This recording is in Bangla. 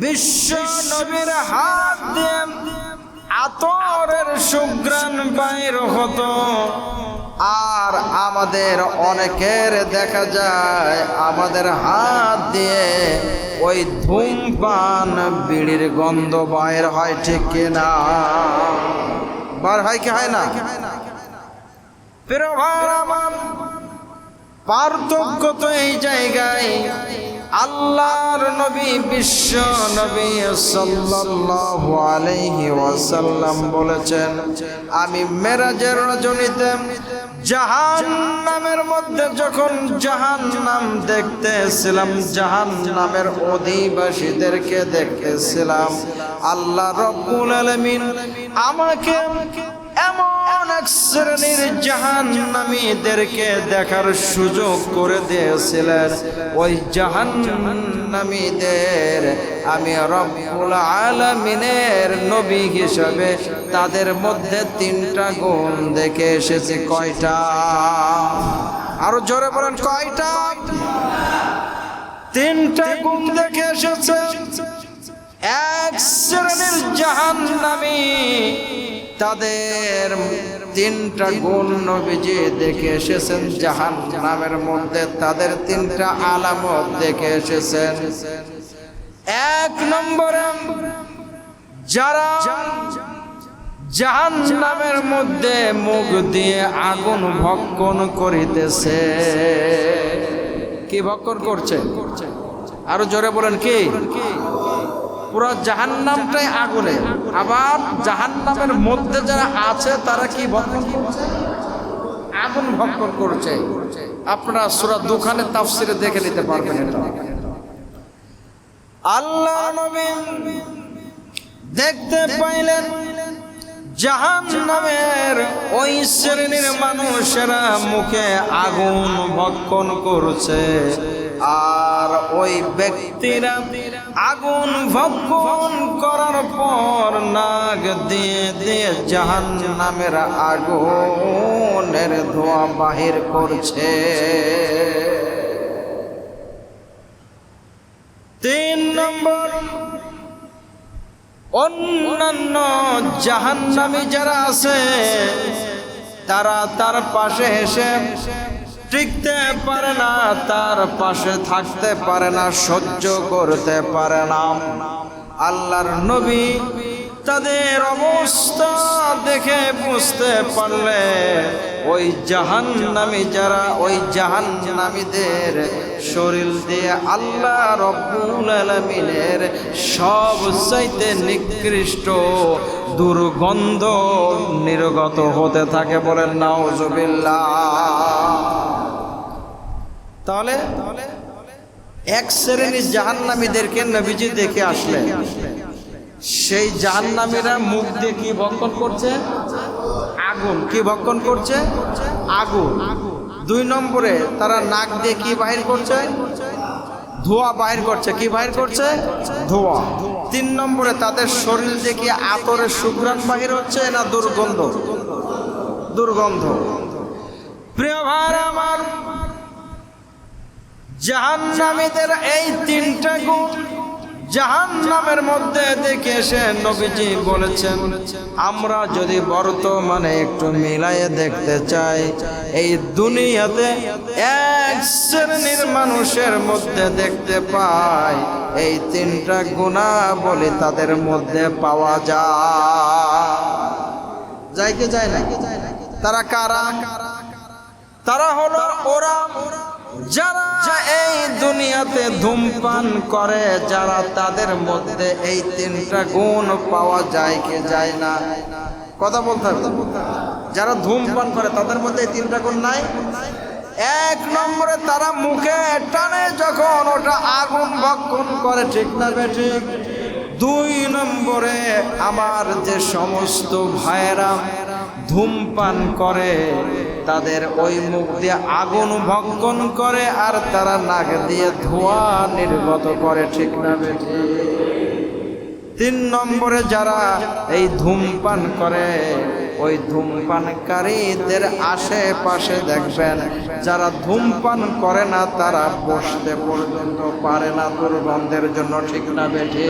বিশ্ব নবীর হাত দিয়ে আতরের সুগ্রাণ বাইর হতো। আর আমাদের অনেকের দেখা যায়, আমাদের হাত দিয়ে ওই ধূমপান, বিড়ির গন্ধ বাইর হয় ঠিক কিনা? বার হয় কি হয় না? পার্থক্য তো এই জায়গায়। আল্লাহর নবী, বিশ্ব নবী সাল্লাল্লাহু আলাইহি ওয়াসাল্লাম বলেছেন, আমি মেরাজের রজনীতে জাহান নামের মধ্যে যখন জাহান নাম দেখতেছিলাম জাহান নামের অধিবাসীদেরকে দেখতেছিলাম, আল্লাহ রব্বুল আলামিন আমাকে এমন এক শ্রেণির জাহান নামীদেরকে দেখার সুযোগ করে দিয়েছিলেন। ওই জাহান নামীদের আমি রব্বুল আলমিনের নবী হিসাবে তাদের মধ্যে তিনটা গুণ দেখে এসেছি। কয়টা? আরও জোরে বলেন, কয়টা? তিনটা গুণ দেখে এসেছে এক শ্রেণির জাহান নামী তাদের তিনটা গুণ নবীজি দেখে এসেছেন, জাহান নামের মধ্যে তাদের তিনটা আলামত দেখে এসেছেন। এক নম্বরে, যারা জাহান নামের মধ্যে মুখ দিয়ে আগুন ভক্ষণ করিতেছে, কি ভক্ষণ করছে? আরও জোরে বলেন কি? পুরো জাহান্নামটাই আগুনে। আবার জাহান্নামের মধ্যে যারা আছে, তারা কি ভক্ষণ করছে? আগুন ভক্ষণ করছে। আপনারা সুরা দোকানে তাফসিরে দেখে নিতে পারবেন আল্লাহ দেখতে পাইলেন ওই শ্রেণির মানুষেরা মুখে আগুন ভক্ষণ করছে। আর ওই ব্যক্তিরা আগুন ভক্ষণ করার পর নাগ দিয়ে দিয়ে জাহান নামের আগুনের ধোঁয়া বাহির করছে। তিন নম্বর, অন্যান্য জাহান জাহান্নামী যারা আছে, তারা তার পাশে এসে টিকতে পারে না, তার পাশে থাকতে পারে না, সহ্য করতে পারে না। আল্লাহর নবী তাদের অবস্থা দেখে বুঝতে পারলে, ওই জাহান নামী যারা, ওই জাহান নামীদের শরীর দিয়ে আল্লাহ রব্বুল আলমিনের সব চাইতে নিকৃষ্ট দুর্গন্ধ নির্গত হতে থাকে বলেন নাউজুবিল্লাহ। তাহলে এক শ্রেণির জাহান্নামীদেরকে নবীজি দেখে আসলেন। সেই জাহান্নামীরা মুখ দিয়ে কি ভক্ষণ করছে? আগুন। কি ভক্ষণ করছে? আগুন। দুই নম্বরে তারা নাক দিয়ে কি বাহির করছে? ধোঁয়া বাহির করছে। কি বাহির করছে? ধোঁয়া। তিন নম্বরে তাদের শরীর কি আতরের সুগ্রাণ বাহির হচ্ছে না দুর্গন্ধ? দুর্গন্ধ। প্রিয় আমার জাহান্নামীদের এই তিনটা গুণ জাহান নামের মধ্যে দেখে এসে নবীজি বলেছেন, আমরা যদি বর্তমানে একটু মিলাইয়ে দেখতে চাই, এই দুনিয়াতে এক শ্রেণির মানুষের মধ্যে দেখতে পাই, এই তিনটা গুণাবলী তাদের মধ্যে পাওয়া যায়। যায় কি যায় না? তারা কারা? তারা হলো ওরা যারা এই দুনিয়াতে ধূমপান করে, যারা তাদের মধ্যে এই তিনটা গুণ পাওয়া যায় কি যায় না? কথা বলতে হবে। যারা ধূমপান করে, তাদের মধ্যে এই তিনটা গুণ নাই? এক নম্বরে তারা মুখে টানে যখন ওটা আগুন ভক্ষণ করে, ঠিক না ঠিক? দুই নম্বরে আমার যে সমস্ত ভাইয়েরা ধূমপান করে তাদের ওই মুখ দিয়ে আগুন ভক্ষণ করে আর তারা নাক দিয়ে ধোঁয়া নির্গত করে, ঠিক না তিন নম্বরে যারা এই ধূমপান করে, ওই ধূমপানকারীদের আশেপাশে দেখবেন, যারা ধূমপান করে না, তারা বসতে পর্যন্ত পারে না দুর্গন্ধের জন্য, ঠিক না বেঠে